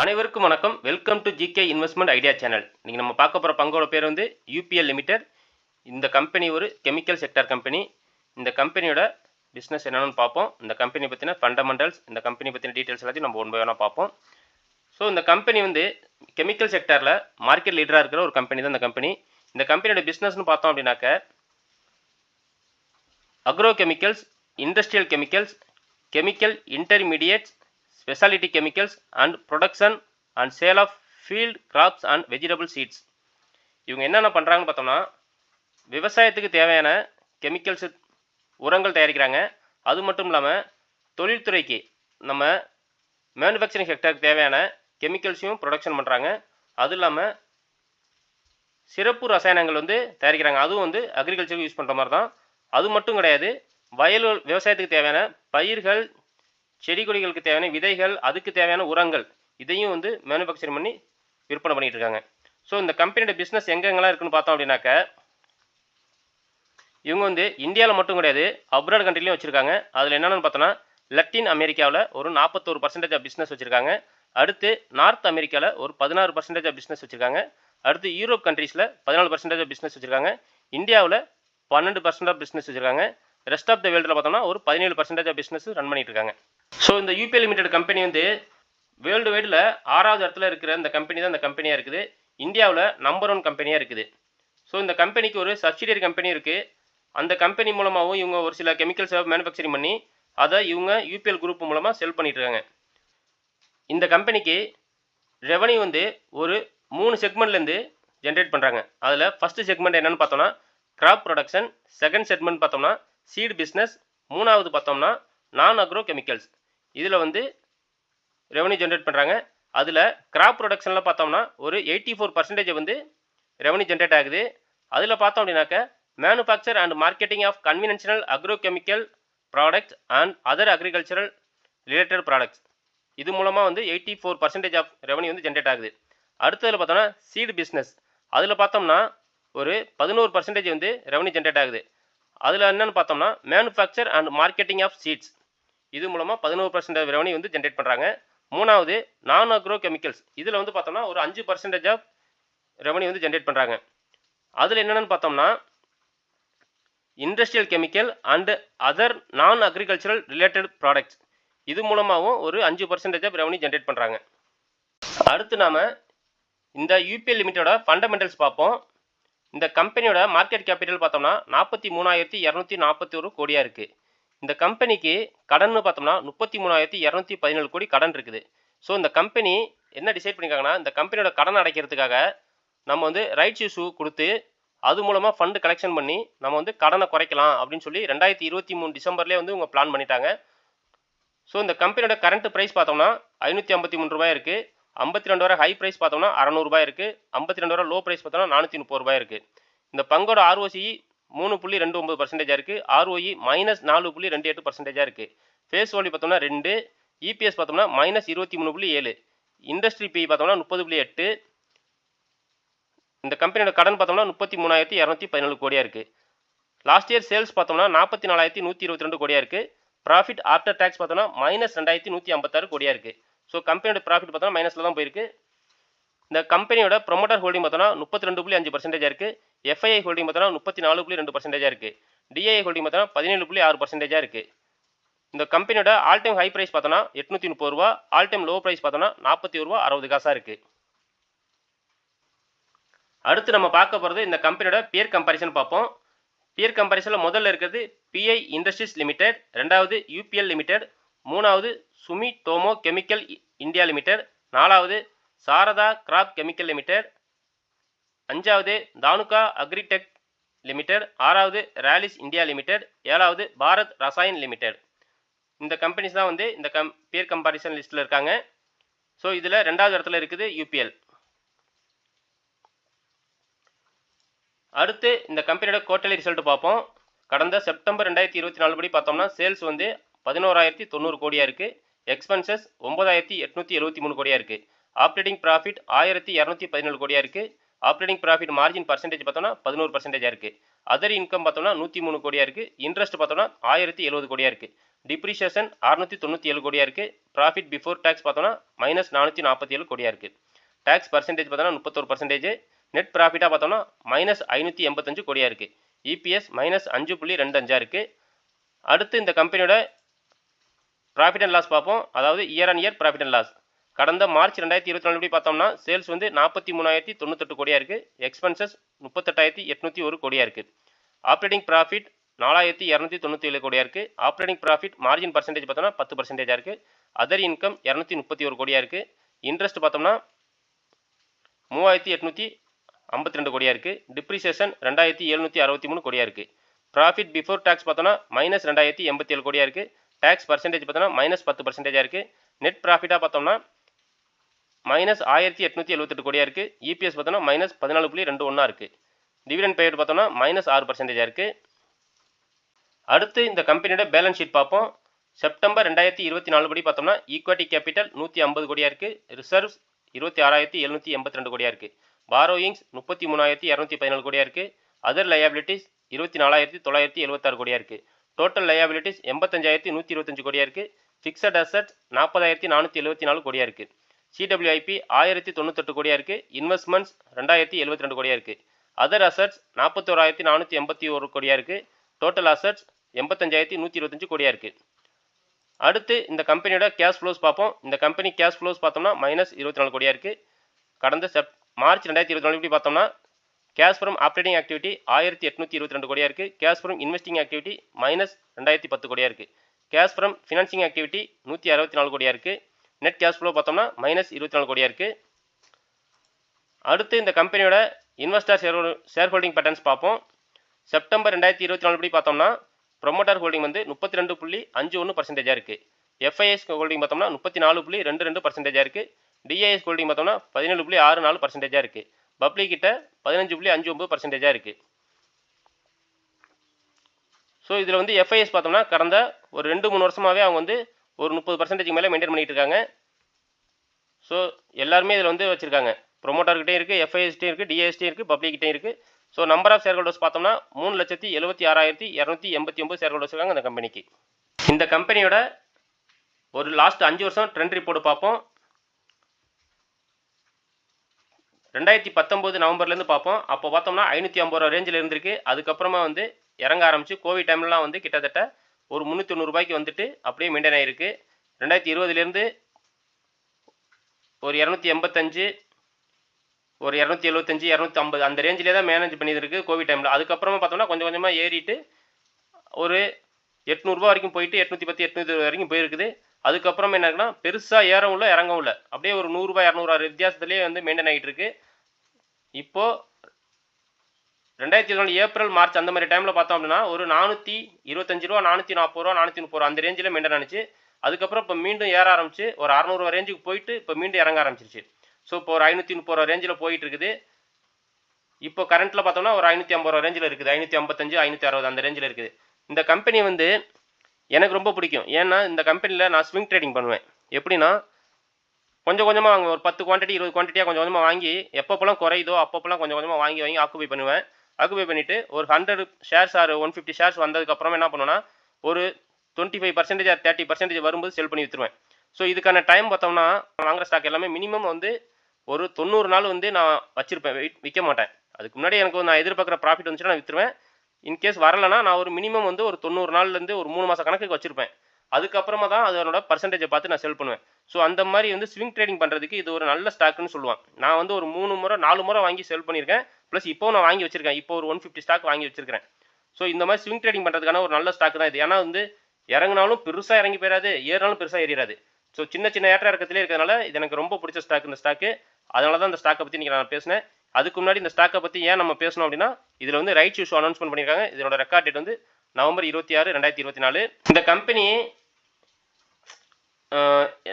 அனைவருக்கும் வணக்கம். Welcome to GK investment idea channel இன்றைக்கி நம்ம பார்க்க போகிற பங்கோட பேர் வந்து யூபிஎல் லிமிடெட் இந்த கம்பெனி ஒரு கெமிக்கல் செக்டார் கம்பெனி இந்த கம்பெனியோட பிஸ்னஸ் என்னென்னு பார்ப்போம். இந்த கம்பெனி பற்றின ஃபண்டமெண்டல்ஸ் இந்த கம்பெனி பற்றின டீட்டெயில்ஸ் எல்லாத்தையும் நம்ம ஒன் பை பார்ப்போம். ஸோ இந்த கம்பெனி வந்து கெமிக்கல் செக்டாரில் மார்க்கெட் லீடராக இருக்கிற ஒரு கம்பெனி தான் இந்த கம்பெனி இந்த கம்பெனியோட பிஸ்னஸ்னு பார்த்தோம் அப்படின்னாக்க agro chemicals industrial chemicals chemical intermediates speciality chemicals and production and sale of field crops and vegetable seeds இவங்க என்னென்ன பண்ணுறாங்கன்னு பார்த்தோம்னா விவசாயத்துக்கு தேவையான கெமிக்கல்ஸ் உரங்கள் தயாரிக்கிறாங்க. அது மட்டும் இல்லாமல் தொழில்துறைக்கு நம்ம மேனுஃபேக்சரிங் செக்டருக்கு தேவையான கெமிக்கல்ஸையும் ப்ரொடக்ஷன் பண்ணுறாங்க அது இல்லாமல் சிறப்பு ரசாயனங்கள் வந்து தயாரிக்கிறாங்க. அதுவும் வந்து அக்ரிகல்ச்சருக்கு யூஸ் பண்ணுற மாதிரி தான். அது மட்டும் கிடையாது வயல் விவசாயத்துக்கு தேவையான பயிர்கள் செடி கொடிகளுக்கு தேவையான விதைகள் அதுக்கு தேவையான உரங்கள் இதையும் வந்து மேனுஃபேக்சரிங் பண்ணி விற்பனை பண்ணிட்டு இருக்காங்க. ஸோ இந்த கம்பெனியோட பிஸ்னஸ் எங்கெங்கெல்லாம் இருக்குன்னு பார்த்தோம் அப்படின்னாக்க இவங்க வந்து இந்தியாவில் மட்டும் கிடையாது அப்ராட் கண்ட்ரிலையும் வச்சுருக்காங்க. அதில் என்னென்னு பார்த்தோன்னா லட்டின் அமெரிக்காவில் ஒரு நாற்பத்தோரு பர்சன்டேஜ் ஆஃப் பிஸ்னஸ் வச்சுருக்காங்க. அடுத்து நார்த் அமெரிக்காவில் ஒரு பதினாறு பர்சன்டேஜ் ஆஃப் பிஸ்னஸ் வச்சுருக்காங்க. அடுத்து யூரோப் கண்ட்ரீஸில் பதினாலு பர்சன்டேஜ் ஆஃப் பிஸ்னஸ் வச்சுருக்காங்க. இந்தியாவில் பன்னெண்டு பர்சன்ட் ஆஃப் பிஸ்னஸ் வச்சுருக்காங்க. ரெஸ்ட் ஆஃப் த வேர்ல்டில் பார்த்தோம்னா ஒரு பதினேழு பர்சன்டேஜ் ஆஃப் பிஸ்னஸ் ரன் பண்ணிட்டு இருக்காங்க. ஸோ இந்த யூபிஎல் லிமிடெட் கம்பெனி வந்து வேர்ல்டு வைடில் ஆறாவது இடத்துல இருக்கிற இந்த கம்பெனி தான் இந்த கம்பெனியாக இருக்குது. இந்தியாவில் நம்பர் ஒன் கம்பெனியாக இருக்குது. ஸோ இந்த கம்பெனிக்கு ஒரு சப்சிடரி கம்பெனி இருக்குது அந்த கம்பெனி மூலமாகவும் இவங்க ஒரு சில கெமிக்கல்ஸை மேனுஃபேக்சரிங் பண்ணி அதை இவங்க யூபிஎல் குரூப் மூலமாக செல் பண்ணிகிட்ருக்காங்க இந்த கம்பெனிக்கு ரெவன்யூ வந்து ஒரு மூணு செக்மெண்ட்லேருந்து ஜென்ரேட் பண்ணுறாங்க அதில் ஃபஸ்ட்டு செக்மெண்ட் என்னென்னு பார்த்தோம்னா கிராப் ப்ரொடக்ஷன் செகண்ட் செக்மெண்ட் பார்த்தோம்னா சீட் பிஸ்னஸ் மூணாவது பார்த்தோம்னா நான் அக்ரோ கெமிக்கல்ஸ் இதில் வந்து ரெவன்யூ ஜென்ரேட் பண்ணுறாங்க அதில் கிராப் ப்ரொடக்ஷனில் பார்த்தோம்னா ஒரு எயிட்டி ஃபோர் பர்சன்டேஜ் வந்து ரெவன்யூ ஜென்ரேட் ஆகுது. அதில் பார்த்தோம் அப்படின்னாக்க manufacture and marketing of conventional agro chemical products and other agricultural related products இது மூலமாக வந்து eighty four percentage of revenue வந்து ஜென்ரேட் ஆகுது. அடுத்ததில் பார்த்தோம்னா சீடு பிஸ்னஸ் அதில் பார்த்தோம்னா ஒரு பதினோரு பர்சன்டேஜ் வந்து ரெவன்யூ ஜென்ரேட் ஆகுது. அதில் என்னென்னு பார்த்தோம்னா manufacture and marketing of seeds இது மூலமாக பதினோரு பர்சன்டேஜ் ரெவன்யூ வந்து ஜென்ரேட் பண்ணுறாங்க மூணாவது நான் அக்ரோ கெமிக்கல்ஸ் இதில் வந்து பார்த்தோம்னா ஒரு அஞ்சு பர்சன்டேஜ் ஆஃப் ரெவன்யூ வந்து ஜென்ரேட் பண்ணுறாங்க அதில் என்னென்னு பார்த்தோம்னா industrial chemical and other non agricultural related products இது மூலமாகவும் ஒரு அஞ்சு பர்சன்டேஜ் ஆஃப் ரெவன்யூ ஜென்ரேட் பண்ணுறாங்க அடுத்து நாம் இந்த யூபிஎல் லிமிட்டோட ஃபண்டமெண்டல்ஸ் பார்ப்போம். இந்த கம்பெனியோட மார்க்கெட் கேபிட்டல் பார்த்தோம்னா நாற்பத்தி மூணாயிரத்தி இரநூத்தி நாற்பத்தி ஒரு கோடியாக இருக்குது இந்த கம்பெனிக்கு கடன்னு பார்த்தோம்னா முப்பத்தி மூணாயிரத்தி இரநூத்தி பதினேழு கோடி கடன் இருக்குது. ஸோ இந்த கம்பெனி என்ன டிசைட் பண்ணியிருக்காங்கன்னா இந்த கம்பெனியோட கடன் அடைக்கிறதுக்காக நம்ம வந்து ரைட்ஸ் இஷ்யூ கொடுத்து அது மூலமாக ஃபண்டு கலெக்ஷன் பண்ணி நம்ம வந்து கடனை குறைக்கலாம் அப்படின்னு சொல்லி ரெண்டாயிரத்தி இருபத்தி மூணு டிசம்பர்லேயே வந்து இவங்க பிளான் பண்ணிட்டாங்க. ஸோ இந்த கம்பெனியோட கரண்ட் ப்ரைஸ் பார்த்தோம்னா ஐநூற்றி ஐம்பத்தி மூணு ரூபாய் இருக்குது ஐம்பத்தி ரெண்டு வரை ஹை ப்ரைஸ் பார்த்தோம்னா அறநூறுபாய் இருக்குது ஐம்பத்தி ரெண்டு வரை லோ ப்ரைஸ் பார்த்தோம்னா நானூற்றி முப்பது ரூபாய் இருக்குது இந்த பங்கோட ஆர்ஓசி மூணு புள்ளி ரெண்டு ஒம்பது பர்சன்டேஜாக இருக்குது ஆர்ஓஇ மைனஸ் நாலு புள்ளி ரெண்டு எட்டு பர்சன்டேஜாக இருக்குது ஃபேஸ் வேல்யூ பார்த்தோம்னா ரெண்டு இபிஎஸ் பார்த்தோம்னா மைனஸ் இருபத்தி மூணு புள்ளி ஏழு. இண்டஸ்ட்ரி பி பார்த்தோம்னா முப்பது புள்ளி எட்டு. இந்த கம்பெனியோட கடன் பார்த்தோம்னா முப்பத்தி மூணாயிரத்தி இரநூத்தி பதினேழு கோடியாக இருக்குது லாஸ்ட் இயர் சேல்ஸ் பார்த்தோம்னா நாற்பத்தி நாலாயிரத்தி நூற்றி இருபத்தி ரெண்டு கோடியாக இருக்குது ப்ராஃபிட் ஆஃப்டர் டேக்ஸ் பார்த்தோம்னா மைனஸ் ரெண்டாயிரத்தி நூற்றி ஐம்பத்தாறு கோடியாக இருக்குது ஸோ கம்பெனியோட ப்ராஃபிட் பார்த்தோம்னா மைனஸில் தான் போயிருக்கு. இந்த கம்பெனியோட ப்ரொமோட்டர் ஹோல்டிங் பார்த்தோம்னா முப்பத்தி ரெண்டு புள்ளி அஞ்சு பர்சன்டேஜாக இருக்குது எஃப்ஐஐ ஹோல்டிங் பார்த்தோம்னா முப்பத்தி நாலு புள்ளி ரெண்டு பர்சன்டேஜாக இருக்குது டிஐஐ ஹோல்டிங் பார்த்தோம்னா பதினேழு புள்ளி ஆறு பர்சன்டேஜாக இருக்குது இந்த கம்பெனியோட ஆல் டைம் ஹை ப்ரைஸ் பார்த்தோம்னா எட்நூற்றி முப்பது ரூபா ஆல் டைம் லோ ப்ரைஸ் பார்த்தோம்னா நாற்பத்தி ஒரு ரூபா அறுபது காசாக இருக்குது அடுத்து நம்ம பார்க்க போகிறது இந்த கம்பெனியோட பியர் கம்பாரிசன் பார்ப்போம். பியர் கம்பேரிசனில் முதல்ல இருக்கிறது பிஐ இண்டஸ்ட்ரீஸ் லிமிடெட் ரெண்டாவது யூபிஎல் லிமிடெட் மூணாவது Sumitomo chemical India limited நாலாவது சாரதா கிராப் கெமிக்கல் லிமிடெட் அஞ்சாவது தானுகா அக்ரிடெக் லிமிடெட். ஆறாவது ரேலிஸ் இந்தியா லிமிடெட். ஏழாவது பாரத் ரசாயன் லிமிடெட். இந்த கம்பெனிஸ் தான் வந்து இந்த கம் பியர் கம்பாரிசன் லிஸ்ட்டில் இருக்காங்க. ஸோ இதில் ரெண்டாவது இடத்துல இருக்குது யூபிஎல் அடுத்து இந்த கம்பெனியோட குவார்டர்லி ரிசல்ட் பார்ப்போம். கடந்த செப்டம்பர் ரெண்டாயிரத்தி இருபத்தி நாலு படி பார்த்தோம்னா சேல்ஸ் வந்து பதினோராயிரத்தி தொண்ணூறு கோடியாக இருக்குது எக்ஸ்பென்சஸ் ஒம்பதாயிரத்தி எட்நூற்றி எழுபத்தி மூணு கோடியாக இருக்குது ஆப்ரேட்டிங் ப்ராஃபிட் ஆயிரத்தி இரநூத்தி பதினேழு கோடியாக இருக்குது ஆப்ரேட்டிங் ப்ராஃபிட் மார்ஜின் பர்சன்டேஜ் பார்த்தோம்னா பதினோரு பர்சன்டேஜாக இருக்குது அதர் இன்கம் பார்த்தோம்னா நூற்றி மூணு கோடியாக இருக்குது இன்ட்ரெஸ்ட் பார்த்தோம்னா ஆயிரத்தி எழுபது கோடியாக இருக்குது டிப்ரிஷியேஷன் அறுநூற்றி தொண்ணூற்றி ஏழு கோடியாக இருக்குது ப்ராஃபிட் பிஃபோர் டேக்ஸ் பார்த்தோம்னா மைனஸ் நானூற்றி நாற்பத்தி ஏழு கோடியாக இருக்குது டேக்ஸ் பர்சன்டேஜ் பார்த்தோம்னா முப்பத்தொரு பர்சன்டேஜ் நெட் ப்ராஃபிட்டாக பார்த்தோம்னா மைனஸ் ஐநூற்றி எண்பத்தஞ்சு கோடியாக இருக்குது இபிஎஸ் மைனஸ் அஞ்சு புள்ளி ரெண்டு அஞ்சாக இருக்குது அடுத்து இந்த கம்பெனியோட ப்ராஃபிட் அண்ட் லாஸ் பார்ப்போம். அதாவது year on year profit and loss கடந்த மார்ச் ரெண்டாயிரத்தி இருபத்தி நாலு பார்த்தோம்னா சேல்ஸ் வந்து நாற்பத்தி மூணாயிரத்தி தொண்ணூத்தெட்டு கோடியாக இருக்குது எக்ஸ்பென்சஸ் முப்பத்தெட்டாயிரத்தி எட்நூற்றி ஒரு கோடியாக இருக்குது ஆப்ரேட்டிங் ப்ராஃபிட் நாலாயிரத்தி இரநூத்தி தொண்ணூற்றி ஏழு கோடியாக இருக்குது ஆப்ரேட்டிங் ப்ராஃபிட் மார்ஜின் பர்சன்டேஜ் பார்த்தோம்னா பத்து பர்சன்டேஜாக இருக்குது அதர் இன்கம் இரநூத்தி முப்பத்தி ஒரு கோடியாக இருக்குது இன்ட்ரெஸ்ட் பார்த்தோம்னா மூவாயிரத்தி எட்நூற்றி ஐம்பத்தி ரெண்டு கோடியாக இருக்குது டிப்ரிசியேஷன் ரெண்டாயிரத்தி எழுநூற்றி அறுபத்தி மூணு கோடியாக இருக்குது ப்ராஃபிட் பிஃபோர் டேக்ஸ் பார்த்தோம்னா மைனஸ் ரெண்டாயிரத்தி எண்பத்தி ஏழு கோடியாக இருக்குது டேக்ஸ் பர்சன்டேஜ் பார்த்தோம்னா மைனஸ் பத்து பர்சன்டேஜாக இருக்குது நெட் ப்ராஃபிட்டாக பார்த்தோம்னா மைனஸ் ஆயிரத்தி எட்நூற்றி எழுபத்தெட்டு கோடியாக இருக்குது இபிஎஸ் பார்த்தோன்னா மைனஸ் பதினாலு புள்ளி ரெண்டு ஒன்றா இருக்குது டிவிடெண்ட் பேட் பார்த்தோம்னா மைனஸ் ஆறு பர்சன்டேஜாக இருக்குது அடுத்து இந்த கம்பெனியோட பேலன்ஸ் ஷீட் பார்ப்போம். செப்டம்பர் ரெண்டாயிரத்தி இருபத்தி நாலு படி பார்த்தோம்னா ஈக்விட்டி கேபிட்டல் நூற்றி ஐம்பது கோடியாக இருக்குது ரிசர்வ்ஸ் இருபத்தி ஆறாயிரத்தி எழுநூற்றி எண்பத்தி ரெண்டு கோடியாக இருக்குது பாரோயிங்ஸ் முப்பத்தி மூணாயிரத்தி இரநூத்தி பதினாலு கோடியாக இருக்குது அதர் லயபிலிட்டிஸ் இருபத்தி நாலாயிரத்தி தொள்ளாயிரத்தி எழுபத்தாறு கோடியாக இருக்குது டோட்டல் லயபிலிட்டிஸ் எண்பத்தஞ்சாயிரத்தி நூற்றி இருபத்தஞ்சு கோடியாக இருக்குது ஃபிக்ஸட் அசட் நாற்பதாயிரத்தி நானூற்றி எழுபத்தி நாலு கோடியாக இருக்குது சிடபிள்யூஐபி ஆயிரத்தி தொண்ணூத்தெட்டு கோடியாக இருக்குது இன்வெஸ்ட்மெண்ட்ஸ் ரெண்டாயிரத்தி எழுபத்தி ரெண்டு கோடியாக இருக்குது அதர் அசட்ஸ் நாற்பத்தோராயிரத்தி நானூற்றி எண்பத்தி ஒரு கோடியாக இருக்குது டோட்டல் அசட்ஸ் எண்பத்தஞ்சாயிரத்தி நூற்றி இருபத்தஞ்சு கோடியாக இருக்குது அடுத்து இந்த கம்பெனியோட கேஷ் ஃப்ளோஸ் பார்ப்போம். இந்த கம்பெனி கேஷ் ஃப்ளோஸ் பார்த்தோம்னா மைனஸ் இருபத்தி நாலு கோடியாக இருக்குது கடந்த செப் மார்ச் ரெண்டாயிரத்தி இருபத்தி நாலு இப்படி பார்த்தோம்னா கேஷ் ஃப்ரம் ஆப்ரேட்டிங் ஆக்டிவிட்டி ஆயிரத்தி எட்நூற்றி இருபத்தி ரெண்டு கோடியாக இருக்குது cash from investing activity minus ரெண்டாயிரத்தி பத்து கோடியாக இருக்குது கேஷ் ஃப்ரம் ஃபினான்சிங் ஆக்டிவிட்டி நூற்றி அறுபத்தி நாலு கோடியாக இருக்குது நெட் கேஷ் ஃப்ளோ பார்த்தோம்னா மைனஸ் இருபத்தி நாலு கோடியாக இருக்குது அடுத்து இந்த கம்பெனியோட investor share share holding patterns பார்ப்போம். செப்டம்பர் ரெண்டாயிரத்தி இருபத்தி நாலு படி பார்த்தோம்னா ப்ரொமோட்டர் ஹோல்டிங் வந்து முப்பத்தி ரெண்டு புள்ளி அஞ்சு ஒன்று பர்சன்டேஜாக இருக்குது எஃப்ஐஎஸ் ஹோல்டிங் பார்த்தோம்னா முப்பத்தி நாலு புள்ளி ரெண்டு ரெண்டு பர்சன்டேஜாக இருக்குது டிஐஎஸ் ஹோல்டிங் பார்த்தோம்னா பதினேழு புள்ளி ஆறு நாலு பர்சன்டேஜாக இருக்குது பப்ளிக் கிட்ட பதினஞ்சு புள்ளி அஞ்சு ஒம்பது பர்சன்டேஜாக இருக்குது ஸோ இதில் வந்து எஃப்ஐஎஸ் பார்த்தோம்னா கடந்த ஒரு ரெண்டு மூணு வருஷமாகவே அவங்க வந்து ஒரு முப்பது பர்சன்டேஜ் மேலே மெயின்டைன் பண்ணிட்டு இருக்காங்க. ஸோ எல்லாருமே இதில் வந்து வச்சுருக்காங்க. ப்ரொமோட்டர்கிட்டையும் இருக்குது எஃப்ஐஎஸ்டியும் இருக்குது டிஎஸ்டியும் இருக்குது பப்ளிக்கிட்டையும் இருக்குது so number of share holders பார்த்தோம்னா மூணு லட்சத்தி எழுபத்தி ஆறாயிரத்தி இரநூத்தி எண்பத்தி ஒம்பது ஷேர் ஹோல்டர்ஸ் இருக்காங்க அந்த கம்பெனிக்கு இந்த கம்பெனியோட ஒரு லாஸ்ட் அஞ்சு வருஷம் ட்ரெண்ட் ரிப்போர்ட் பார்ப்போம். ரெண்டாயிரத்தி பத்தொம்போது நவம்பர்லேருந்து பார்ப்போம். அப்போ பார்த்தோம்னா ஐநூற்றி ஐம்பது ரூபா ரேஞ்சில் இருந்திருக்கு. அதுக்கப்புறமா வந்து இறங்க ஆரம்பிச்சு கோவிட் டைம்லலாம் வந்து கிட்டத்தட்ட ஒரு முந்நூற்றி தொண்ணூறுபாய்க்கு வந்துட்டு அப்படியே மெயின்டைன் ஆகிருக்கு ரெண்டாயிரத்தி இருபதுலேருந்து ஒரு இரநூத்தி எண்பத்தஞ்சு ஒரு இரநூத்தி எழுபத்தஞ்சு இரநூத்தி ஐம்பது அந்த ரேஞ்சிலே தான் மேனேஜ் பண்ணியிருக்கு கோவிட் டைமில் அதுக்கப்புறமா பார்த்தோம்னா கொஞ்சம் கொஞ்சமாக ஏறிட்டு ஒரு எட்நூறுபா வரைக்கும் போயிட்டு எட்நூற்றி பத்து எட்நூற்றி இருபது வரைக்கும் போயிருக்குது. அதுக்கப்புறம் என்ன பெருசாக ஏறவும் இல்லை இறங்கவும் இல்லை. அப்படியே ஒரு நூறுரூபா இரநூறுவா வித்தியாசத்துலேயே வந்து மெயின்டைன் ஆகிட்டு இருக்கு. இப்போது ரெண்டாயிரத்தி இருபது ஏப்ரல் மார்ச் அந்த மாதிரி டைமில் பார்த்தோம் அப்படின்னா ஒரு நானூற்றி இருபத்தஞ்சு ரூபா நானூற்றி நாற்பது ரூபா நானூற்றி முப்பது ரூபா அந்த ரேஞ்சில் மெயின்டைன் ஆனிச்சு அதுக்கப்புறம் இப்போ மீண்டும் ஏற ஆரம்பிச்சு ஒரு அறநூறுவா ரேஞ்சுக்கு போயிட்டு இப்போ மீண்டும் இறங்க ஆரம்பிச்சிருச்சு. ஸோ இப்போ ஒரு ஐநூற்றி முப்பது ரூபா ரேஞ்சில் போயிட்டு இருக்குது. இப்போ கரண்ட்டில் பார்த்தோம்னா ஒரு ஐநூற்றி ஐம்பது ரூபா ரேஞ்சில் இருக்குது. ஐநூற்றி ஐம்பத்தஞ்சு ஐநூற்றி அறுபது அந்த ரேஞ்சில் இருக்குது. இந்த கம்பெனி வந்து எனக்கு ரொம்ப பிடிக்கும். ஏன்னா இந்த கம்பெனியில் நான் ஸ்விங் ட்ரேடிங் பண்ணுவேன். எப்படின்னா கொஞ்சம் கொஞ்சமாக வாங்குவேன். ஒரு பத்து குவான்டிட்டி இருபது குவான்டிட்டியாக கொஞ்சம் கொஞ்சமாக வாங்கி எப்பப்போலாம் குறையுதோ அப்பப்போலாம் கொஞ்சம் கொஞ்சமாக வாங்கி வாங்கி ஆக்குபை பண்ணுவேன். ஆக்குபை பண்ணிவிட்டு ஒரு hundred shares or one fifty shares வந்ததுக்கப்புறம் என்ன பண்ணுவேன்னா ஒரு twenty five percentage or thirty percentage வரும்போது செல் பண்ணி விற்றுருவேன் ஸோ இதுக்கான டைம் பார்த்தோம்னா வாங்குற ஸ்டாக் எல்லாமே மினிமம் வந்து ஒரு தொண்ணூறு நாள் வந்து நான் வச்சிருப்பேன். வெயிட் விற்க மாட்டேன். அதுக்கு முன்னாடி எனக்கு நான் எதிர்பார்க்குற ப்ராஃபிட் வந்துச்சுன்னா நான் விற்றுருவேன் இன்கேஸ் வரலைன்னா நான் ஒரு மினிமம் வந்து ஒரு தொண்ணூறு நாள்லேருந்து ஒரு மூணு மாதம் கணக்குக்கு வச்சிருப்பேன். அதுக்கப்புறமா தான் அதனோட பர்சன்டேஜை பார்த்து நான் செல் பண்ணுவேன். ஸோ அந்த மாதிரி வந்து ஸ்விங் ட்ரேடிங் பண்ணுறதுக்கு இது ஒரு நல்ல ஸ்டாக்னு சொல்லுவான் நான் வந்து ஒரு மூணு முறை நாலு முறை வாங்கி செல் பண்ணியிருக்கேன். ப்ளஸ் இப்போ நான் வாங்கி வச்சிருக்கேன். இப்போ ஒரு ஒன் ஃபிஃப்டி ஸ்டாக் வாங்கி வச்சிருக்கிறேன். ஸோ இந்த மாதிரி ஸ்விங் ட்ரேடிங் பண்ணுறதுக்கான ஒரு நல்ல ஸ்டாக் தான் இது. ஏன்னா வந்து இறங்கினாலும் பெருசாக இறங்கி போயிடாது ஏறினாலும் பெருசாக ஏறிடாது ஸோ சின்ன சின்ன ஏற்ற இறக்கத்திலே இருக்கிறதுனால இது எனக்கு ரொம்ப பிடிச்ச ஸ்டாக் இந்த ஸ்டாக்கு அதனால தான் இந்த ஸ்டாக்கை பற்றி இன்றைக்கி நான் பேசினேன். அதுக்கு முன்னாடி இந்த ஸ்டாக்கை பற்றி ஏன் நம்ம பேசணும் அப்படின்னா இதில் வந்து ரைட் இஷ்யூ அனௌன்ஸ்மெண்ட் பண்ணியிருக்காங்க. இதனோட ரெக்கார்ட் டேட் வந்து நவம்பர் இருபத்தி ஆறு ரெண்டாயிரத்தி இருபத்தி நாலு. இந்த கம்பெனி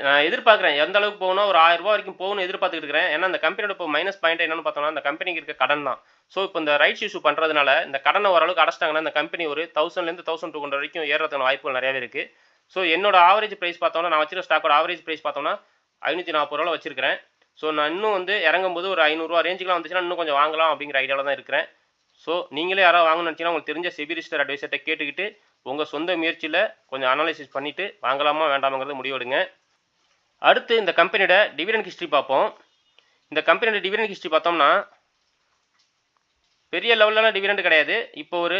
நான் எதிர்பார்க்குறேன். எந்த அளவுக்கு போகணும் ஒரு ஆயிரம் ரூபா வரைக்கும் போகணும்னு எதிர்பார்த்துட்டு இருக்கிறேன். ஏன்னா அந்த கம்பெனியோட இப்போ மைனஸ் பாயிண்ட் என்னன்னு பார்த்தோம்னா அந்த கம்பெனிக்கு இருக்க கடன் தான். ஸோ இப்போ இந்த ரைட்ஸ் இஷ்யூ பண்ணுறதுனால இந்த கடனை ஓரளவுக்கு அடைச்சிட்டாங்கன்னா இந்த கம்பெனி ஒரு தௌசண்ட்லேருந்து தௌசண்ட் டூ ஹண்ட்ரட் வரைக்கும் ஏறதுக்கான வாய்ப்புகள் நிறையவே இருக்குது ஸோ என்னோட ஆவரேஜ் ப்ரைஸ் பார்த்தோம்னா நான் வச்சிருக்க ஸ்டாக்கோட ஆவரேஜ் ப்ரைஸ் பார்த்தோம்னா ஐநூற்றி நாற்பது ரூபா வச்சிருக்கிறேன். ஸோ நான் இன்னும் வந்து இறங்கும்போது ஒரு ஐநூறுரூவா ரேஞ்சுக்குலாம் வந்துச்சுன்னா இன்னும் கொஞ்சம் வாங்கலாம் அப்படிங்கிற ஐடியாவில் தான் இருக்கிறேன். ஸோ நீங்களே யாராவது வாங்கணும்னு நினச்சிங்கன்னா உங்களுக்கு தெரிஞ்ச செபிரிஸ்டர் அட்வைசர்கிட்ட கேட்டுக்கிட்டு உங்கள் சொந்த முயற்சியில் கொஞ்சம் அனாலிசிஸ் பண்ணிவிட்டு வாங்கலாமா வேண்டாமாங்கிறத முடிவெடுங்க. அடுத்து இந்த கம்பெனியோட டிவிடெண்ட் ஹிஸ்ட்ரி பார்ப்போம். இந்த கம்பெனியோட டிவிடெண்ட் ஹிஸ்ட்ரி பார்த்தோம்னா பெரிய லெவலில் டிவிடெண்ட் கிடையாது. இப்போ ஒரு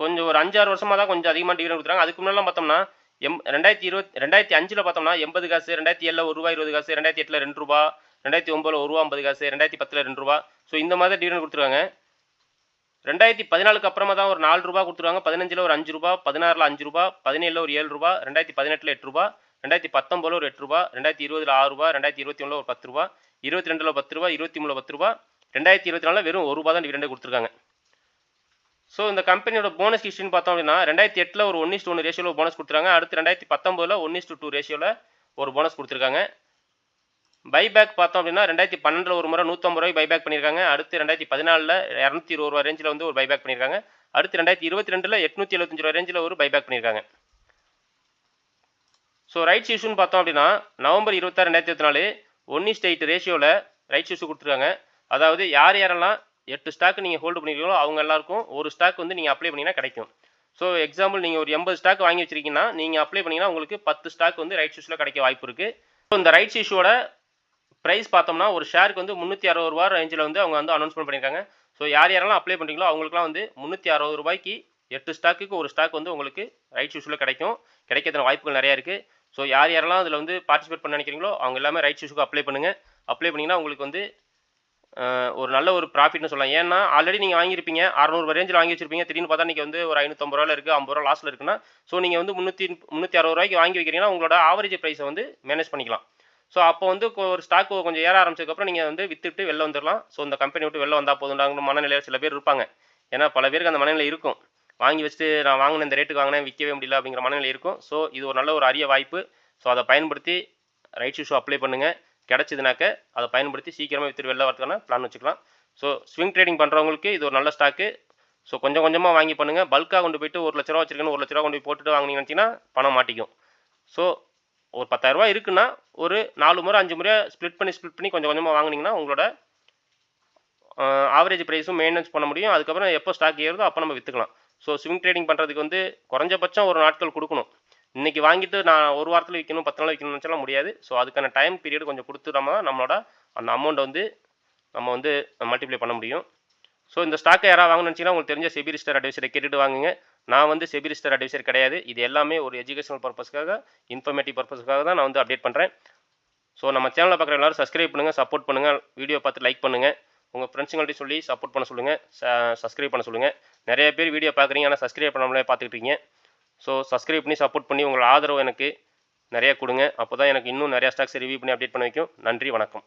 கொஞ்சம் ஒரு அஞ்சாறு வருஷமாக தான் கொஞ்சம் அதிகமாக டிவிடெண்ட் கொடுத்துறாங்க அதுக்கு முன்னாடிலாம் பார்த்தோம்னா எம் ரெண்டாயிரத்தி இருபத்தி ரெண்டாயிரத்தி அஞ்சில் பார்த்தோம்னா எண்பது காசு ரெண்டாயிரத்தி ஏழில் ஒரு ரூபா இருபது காசு ரெண்டாயிரத்தி எட்டில் ரெண்டு ரூபா ரெண்டாயிரத்தி ஒம்பதில் ஒரு ரூபா ஐம்பது காசு ரெண்டாயிரத்தி பத்தில் ரெண்டு ரூபா. ஸோ இந்த மாதிரி டிவிடெண்ட் கொடுத்துருக்காங்க. ரெண்டாயிரத்தி பதினாலுக்கு அப்புறமா தான் ஒரு நாலு ரூபா கொடுத்துருவாங்க. பதினஞ்சில் ஒரு அஞ்சு ரூபா பதினாறில் அஞ்சு ரூபா பதினேழில் ஒரு ஏழு ரூபா ரெண்டாயிரத்தி பதினெட்டில் எட்டு ரூபா ரெண்டாயிரத்தி பத்தொம்பதில் ஒரு எட்டு ரூபா ரெண்டாயிரத்தி இருபதில் ஆறு ரூபா ரெண்டாயிரத்தி இருபத்தி ஒன்றில் ஒரு பத்து ரூபா இருபத்தி ரெண்டில் பத்து ரூபா இருபத்தி மூணில் பத்து ரூபா ரெண்டாயிரத்தி இருபத்தி நாலில் வெறும் ஒரு ரூபா தான் டிவிடெண்ட் கொடுத்துருக்காங்க. ஸோ இந்த கம்பெனியோட போனஸ் ஹிஸ்ட்ரின்னு பார்த்தோம் அப்படின்னா ரெண்டாயிரத்தி எட்டில் ஒரு ஒன்னிஸ்ட் ஒன்று ரேஷியோவில் போனஸ் கொடுத்துருக்காங்க. அடுத்து ரெண்டாயிரத்தி பத்தொம்பதில் ஒன்னிஸ்ட் டூ ரேஷியோவில் ஒரு போனஸ் கொடுத்துருக்காங்க. பைபேக் பார்த்தோம் அப்படின்னா ரெண்டாயிரத்தி பன்னெண்டில் ஒரு முறை நூற்றம்பது ரூபாய் பைபேக் பண்ணியிருக்காங்க. அடுத்து ரெண்டாயிரத்தி பதினாலில் இரநூத்தி இருபது ரூபா ரேஞ்சில் வந்து ஒரு பைபேக் பண்ணியிருக்காங்க. அடுத்து ரெண்டாயிரத்தி இருபத்தி ரெண்டில் எட்நூற்றி எழுபத்தஞ்சு ரூபா ரேஞ்சில் ஒரு பைபேக் பண்ணியிருக்காங்க. ஸோ ரைட்ஸ் இஷ்யூன்னு பார்த்தோம் அப்படின்னா நவம்பர் இருபத்தாறு ரெண்டாயிரத்தி இருபத்தி நாலு ஒன் இஸ்ட் எயிட் ரேஷியோவில் ரைட்ஸ் இஷ்யூ கொடுத்துருக்காங்க. அதாவது யார் யாரெல்லாம் எட்டு ஸ்டாக் நீங்கள் ஹோல்டு பண்ணிருக்கீங்களோ அவங்க எல்லாருக்கும் ஒரு ஸ்டாக் வந்து நீங்கள் அப்ளை பண்ணிங்கன்னா கிடைக்கும். ஸோ எக்ஸாம்பிள் நீங்கள் ஒரு எண்பது ஸ்டாக் வாங்கி வச்சிருக்கீங்கன்னா நீங்கள் அப்ளை பண்ணிங்கன்னா உங்களுக்கு பத்து ஸ்டாக் வந்து ரைட்ஸ் இஷ்யூவில் கிடைக்க வாய்ப்பு இருக்குது ஸோ இந்த ரைட்ஸ் இஷ்யூவோட ப்ரைஸ் பார்த்தோம்னா ஒரு ஷேருக்கு வந்து முந்நூற்றி அறுபது ரூபா ரேஞ்சில் வந்து அவங்க வந்து அனௌன்ஸ்மெண்ட் பண்ணியிருக்காங்க. ஸோ யார் யாரெல்லாம் அப்ளை பண்ணுறீங்களோ அவங்களுக்குலாம் வந்து முந்நூற்றி அறுபது ரூபாய்க்கு எட்டு ஸ்டாக்குக்கு ஒரு ஸ்டாக் வந்து உங்களுக்கு ரைட்ஸ் இஷ்யூவில் கிடைக்கும். கிடைக்கிறதுன வாய்ப்புகள் நிறையா இருக்குது ஸோ யார் யாரெல்லாம் அதில் வந்து பார்ட்டிசிபேட் பண்ண நினைக்கிறீங்களோ அவங்க எல்லாமே ரைட்ஸ் இஷ்யூக்கு அப்ளை பண்ணுங்கள் அப்ளை பண்ணிங்கன்னா உங்களுக்கு வந்து ஒரு நல்ல ஒரு ப்ராஃபிட்னு சொல்லலாம். ஏன்னா ஆல்ரெடி நீங்கள் வாங்கியிருப்பீங்க. அறநூறுபா ரேஞ்சில் வாங்கி வச்சிருப்பீங்க. திடீர்னு பார்த்தா நீங்கள் வந்து ஒரு ஐநூற்றம்பது ரூபாயில் இருக்குது ஐம்பது ரூபா லாஸில் இருக்குன்னா ஸோ நீங்கள் வந்து முந்நூற்றி முந்நூற்றி அறுபது ரூபாய்க்கு வாங்கி வைக்கிறீங்கன்னா உங்களோட ஆவரேஜ் ப்ரைஸை வந்து மேனேஜ் பண்ணிக்கலாம். ஸோ அப்போ வந்து ஒரு ஸ்டாக் கொஞ்சம் ஏற ஆரம்பிச்சதுக்கப்புறம் நீங்கள் வந்து வித்துட்டு வெளில வந்துடலாம் ஸோ இந்த கம்பெனி விட்டு வெளில வந்தால் போதுண்டாங்கிற மனநிலையில் சில பேர் இருப்பாங்க. ஏன்னா பல பேருக்கு அந்த மனநிலை இருக்கும். வாங்கி வச்சுட்டு நான் வாங்கின இந்த ரேட்டுக்கு வாங்கினேன் விற்கவே முடியல அப்படிங்கிற மனநிலை இருக்கும். ஸோ இது ஒரு நல்ல ஒரு அரிய வாய்ப்பு. ஸோ அதை பயன்படுத்தி ரைட் இஷ்யூ அப்ளை பண்ணுங்கள் கிடச்சிதுனாக்க அதை பயன்படுத்தி சீக்கிரமாக வித்துட்டு வெளில வரதுக்கான பிளான் வச்சுக்கலாம். ஸோ ஸ்விங் ட்ரேடிங் பண்ணுறவங்களுக்கு இது ஒரு நல்ல ஸ்டாக்கு ஸோ கொஞ்சம் கொஞ்சமாக வாங்கி பண்ணுங்கள் பல்காக கொண்டு போயிட்டு ஒரு லட்ச ரூபா வச்சிருக்கேன்னு ஒரு லட்ச ரூபா கொண்டு போய் போட்டுட்டு வாங்கினீங்கன்னு பணம் மாட்டிக்கும். ஸோ ஒரு பத்தாயிரரூபா இருக்குன்னா ஒரு நாலு முறை அஞ்சு முறை ஸ்ப்ளிட் பண்ணி ஸ்ப்ளிட் பண்ணி கொஞ்சம் கொஞ்சமாக வாங்குனீங்கன்னா உங்களோட ஆவரேஜ் ப்ரைஸும் மெயின்டென்ஸ் பண்ண முடியும். அதுக்கப்புறம் எப்போ ஸ்டாக் ஏறுதோ அப்போ நம்ம விற்றுக்கலாம் ஸோ ஸ்விங் ட்ரேடிங் பண்ணுறதுக்கு வந்து குறைஞ்சபட்சம் ஒரு நாட்கள் கொடுக்கணும். இன்றைக்கி வாங்கிட்டு நான் ஒரு வாரத்தில் விற்கணும் பத்து நாள் விற்கணும்னு நினச்சாலும் முடியாது. ஸோ அதுக்கான டைம் பீரியட் கொஞ்சம் கொடுத்துடாம தான் நம்மளோட அந்த அமௌண்ட்டை வந்து நம்ம வந்து மல்டிப்ளை பண்ண முடியும். ஸோ இந்த ஸ்டாக்கை யாராவது வாங்கணும்னு நினச்சிங்கன்னா உங்களுக்கு தெரிஞ்ச செபிரிஸ்டர் அட்வைஸரை கேட்டுட்டு வாங்குங்க. நான் வந்து செபிரிஸ்டர் அட்வைசர் கிடையாது. இது எல்லாமே ஒரு எஜுகேஷனல் பர்பஸ்க்காக இன்ஃபர்மேட்டிவ் பர்பஸ்க்காக தான் நான் வந்து அப்டேட் பண்ணுறேன் ஸோ நம்ம சேனலில் பார்க்குற எல்லாரும் சப்ஸ்கிரைப் பண்ணுங்கள் சப்போர்ட் பண்ணுங்கள் வீடியோ பார்த்து லைக் பண்ணுங்கள் உங்கள் ஃப்ரெண்ட்ஸுங்கள்ட்ட சொல்லி சப்போர்ட் பண்ண சொல்லுங்கள் சப்ஸ்கிரைப் பண்ண சொல்லுங்கள் நிறைய பேர் வீடியோ பார்க்குறீங்க ஆனால் சப்ஸ்கிரைப் பண்ணாமலே பார்த்துக்கிட்டு இருக்கீங்க. ஸோ சப்ஸ்கிரைப் பண்ணி சப்போர்ட் பண்ணி உங்களோட ஆதரவு எனக்கு நிறைய கொடுங்க. அப்போ தான் எனக்கு இன்னும் நிறையா ஸ்டாக்ஸ் ரிவ்யூ பண்ணி அப்டேட் பண்ண வைக்கும். நன்றி வணக்கம்.